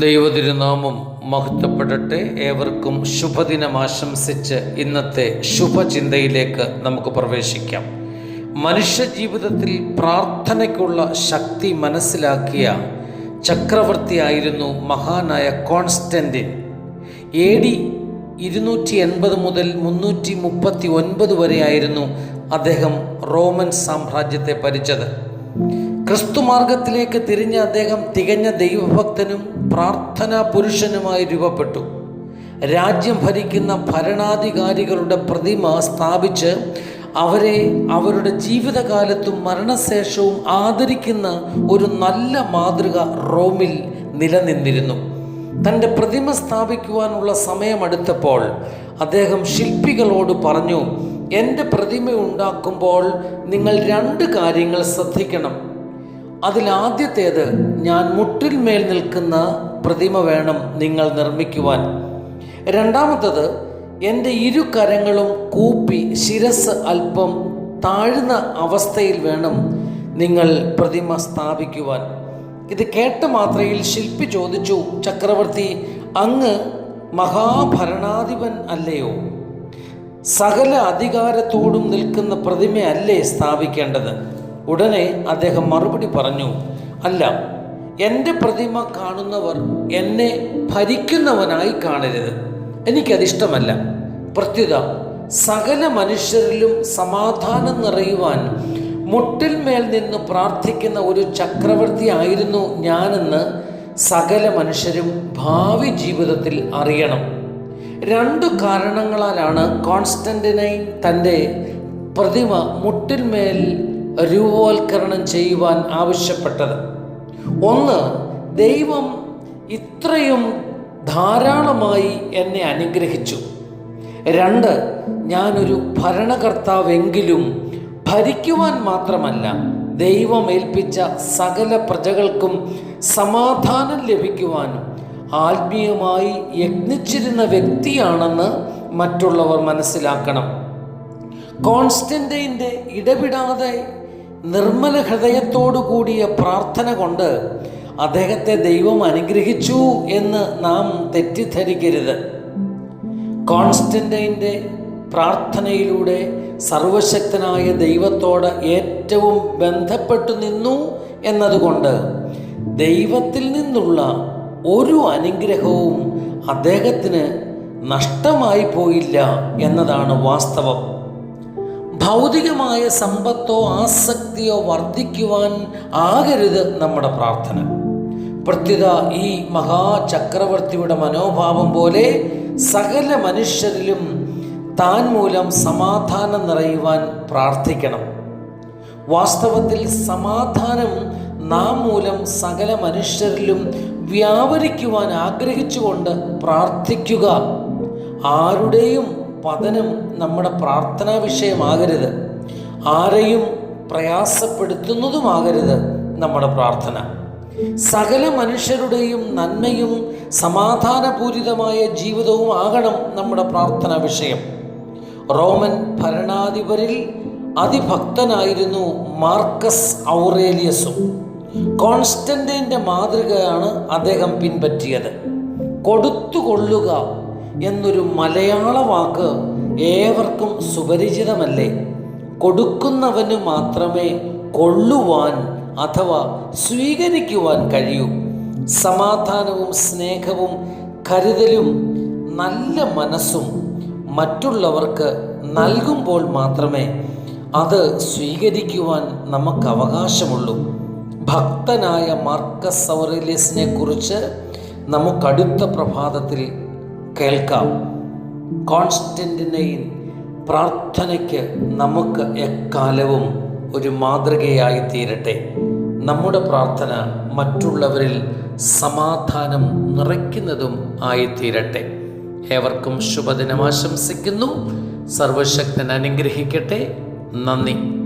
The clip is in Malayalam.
ദൈവതിരുനാമം മഹത്വപ്പെടട്ടെ. ഏവർക്കും ശുഭദിനം ആശംസിച്ച് ഇന്നത്തെ ശുഭചിന്തയിലേക്ക് നമുക്ക് പ്രവേശിക്കാം. മനുഷ്യ ജീവിതത്തിൽ പ്രാർത്ഥനയ്ക്കുള്ള ശക്തി മനസ്സിലാക്കിയ ചക്രവർത്തിയായിരുന്നു മഹാനായ കോൺസ്റ്റന്റിൻ. എ ഡി ഇരുന്നൂറ്റി എൺപത് മുതൽ മുന്നൂറ്റി മുപ്പത്തി ഒൻപത് വരെയായിരുന്നു അദ്ദേഹം റോമൻ സാമ്രാജ്യത്തെ ഭരിച്ചത്. ക്രിസ്തുമാർഗത്തിലേക്ക് തിരിഞ്ഞ അദ്ദേഹം തികഞ്ഞ ദൈവഭക്തനും പ്രാർത്ഥനാ പുരുഷനുമായി രൂപപ്പെട്ടു. രാജ്യം ഭരിക്കുന്ന ഭരണാധികാരികളുടെ പ്രതിമ സ്ഥാപിച്ച് അവരെ അവരുടെ ജീവിതകാലത്തും മരണശേഷവും ആദരിക്കുന്ന ഒരു നല്ല മാതൃക റോമിൽ നിലനിന്നിരുന്നു. തന്റെ പ്രതിമ സ്ഥാപിക്കുവാനുള്ള സമയമെടുത്തപ്പോൾ അദ്ദേഹം ശില്പികളോട് പറഞ്ഞു എന്റെ പ്രതിമ ഉണ്ടാക്കുമ്പോൾ നിങ്ങൾ രണ്ട് കാര്യങ്ങൾ ശ്രദ്ധിക്കണം. അതിലാദ്യത്തേത് ഞാൻ മുട്ടിന്മേൽ നിൽക്കുന്ന പ്രതിമ വേണം നിങ്ങൾ നിർമ്മിക്കുവാൻ. രണ്ടാമത്തത് എന്റെ ഇരു കരങ്ങളും കൂപ്പി ശിരസ് അല്പം താഴ്ന്ന അവസ്ഥയിൽ വേണം നിങ്ങൾ പ്രതിമ സ്ഥാപിക്കുവാൻ. ഇത് കേട്ട മാത്രയിൽ ശില്പി ചോദിച്ചു ചക്രവർത്തി അങ്ങ് മഹാഭരണാധിപൻ അല്ലയോ? സകല അധികാരത്തോടും നിൽക്കുന്ന പ്രതിമയല്ലേ സ്ഥാപിക്കേണ്ടത്? ഉടനെ അദ്ദേഹം മറുപടി പറഞ്ഞു അല്ല എന്റെ പ്രതിമ കാണുന്നവർ എന്നെ ഭരിക്കുന്നവനായി കാണരുത്. എനിക്കതിഷ്ടമല്ല. പ്രത്യുത സകല മനുഷ്യരിലും സമാധാനം നിറയുവാൻ മുട്ടിൽമേൽ നിന്ന് പ്രാർത്ഥിക്കുന്ന ഒരു ചക്രവർത്തി ആയിരുന്നു ഞാനെന്ന് സകല മനുഷ്യരും ഭാവി ജീവിതത്തിൽ അറിയണം. രണ്ടു കാരണങ്ങളാലാണ് കോൺസ്റ്റന്റിനൈൻ തന്റെ പ്രതിമ മുട്ടിന്മേൽ രൂപവൽക്കരണം ചെയ്യുവാൻ ആവശ്യപ്പെട്ടത്. ഒന്ന് ദൈവം ഇത്രയും ധാരാളമായി എന്നെ അനുഗ്രഹിച്ചു. രണ്ട് ഞാനൊരു ഭരണകർത്താവെങ്കിലും ഭരിക്കുവാൻ മാത്രമല്ല ദൈവം ഏൽപ്പിച്ച സകല പ്രജകൾക്കും സമാധാനം ലഭിക്കുവാനും ആത്മീയമായി യജ്ഞിച്ചിരുന്ന വ്യക്തിയാണെന്ന് മറ്റുള്ളവർ മനസ്സിലാക്കണം. കോൺസ്റ്റന്റൈന്റെ ഇടപെടാതെ നിർമ്മല ഹൃദയത്തോടു കൂടിയ പ്രാർത്ഥന കൊണ്ട് അദ്ദേഹത്തെ ദൈവം അനുഗ്രഹിച്ചു എന്ന് നാം തെറ്റിദ്ധരിക്കരുത്. കോൺസ്റ്റന്റൈന്റെ പ്രാർത്ഥനയിലൂടെ സർവശക്തനായ ദൈവത്തോട് ഏറ്റവും ബന്ധപ്പെട്ടു നിന്നു എന്നതുകൊണ്ട് ദൈവത്തിൽ നിന്നുള്ള ഒരു അനുഗ്രഹവും അദ്ദേഹത്തിന് നഷ്ടമായി പോയില്ല എന്നതാണ് വാസ്തവം. ഭൗതികമായ സമ്പത്തോ ആസക്തിയോ വർദ്ധിക്കുവാൻ ആകരുത് നമ്മുടെ പ്രാർത്ഥന. പ്രത്യുത ഈ മഹാചക്രവർത്തിയുടെ മനോഭാവം പോലെ സകല മനുഷ്യരിലും താൻ മൂലം സമാധാനം നിറയുവാൻ പ്രാർത്ഥിക്കണം. വാസ്തവത്തിൽ സമാധാനം നാം മൂലം സകല മനുഷ്യരിലും വ്യാപരിക്കുവാൻ ആഗ്രഹിച്ചുകൊണ്ട് പ്രാർത്ഥിക്കുക. ആരുടെയും പതനം നമ്മുടെ പ്രാർത്ഥനാ വിഷയമാകരുത്. ആരെയും പ്രയാസപ്പെടുത്തുന്നതുമാകരുത് നമ്മുടെ പ്രാർത്ഥന. സകല മനുഷ്യരുടെയും നന്മയും സമാധാനപൂരിതമായ ജീവിതവും ആകണം നമ്മുടെ പ്രാർത്ഥനാ വിഷയം. Roman ഭരണാധിപരിൽ അതിഭക്തനായിരുന്നു Marcus ഔറേലിയസും. കോൺസ്റ്റന്റൈന്റെ മാതൃകയാണ് അദ്ദേഹം പിൻപറ്റിയത്. കൊടുത്തുകൊള്ളുക എന്നൊരു മലയാള വാക്ക് ഏവർക്കും സുപരിചിതമല്ലേ? കൊടുക്കുന്നവന് മാത്രമേ കൊള്ളുവാൻ അഥവാ സ്വീകരിക്കുവാൻ കഴിയൂ. സമാധാനവും സ്നേഹവും കരുതലും നല്ല മനസ്സും മറ്റുള്ളവർക്ക് നൽകുമ്പോൾ മാത്രമേ അത് സ്വീകരിക്കുവാൻ നമുക്ക് അവകാശമുള്ളൂ. ഭക്തനായ മാർക്കസ് സൗറേലിയസിനെ കുറിച്ച് നമുക്കടുത്ത പ്രഭാതത്തിൽ കേൾക്കാം. കോൺസ്റ്റന്റിനെയും പ്രാർത്ഥനയ്ക്ക് നമുക്ക് എക്കാലവും ഒരു മാതൃകയായി തീരട്ടെ. നമ്മുടെ പ്രാർത്ഥന മറ്റുള്ളവരിൽ സമാധാനം നിറയ്ക്കുന്നതും ആയിത്തീരട്ടെ ഏവർക്കും ശുഭദിനം ആശംസിക്കുന്നു. സർവശക്തൻ അനുഗ്രഹിക്കട്ടെ. നന്ദി.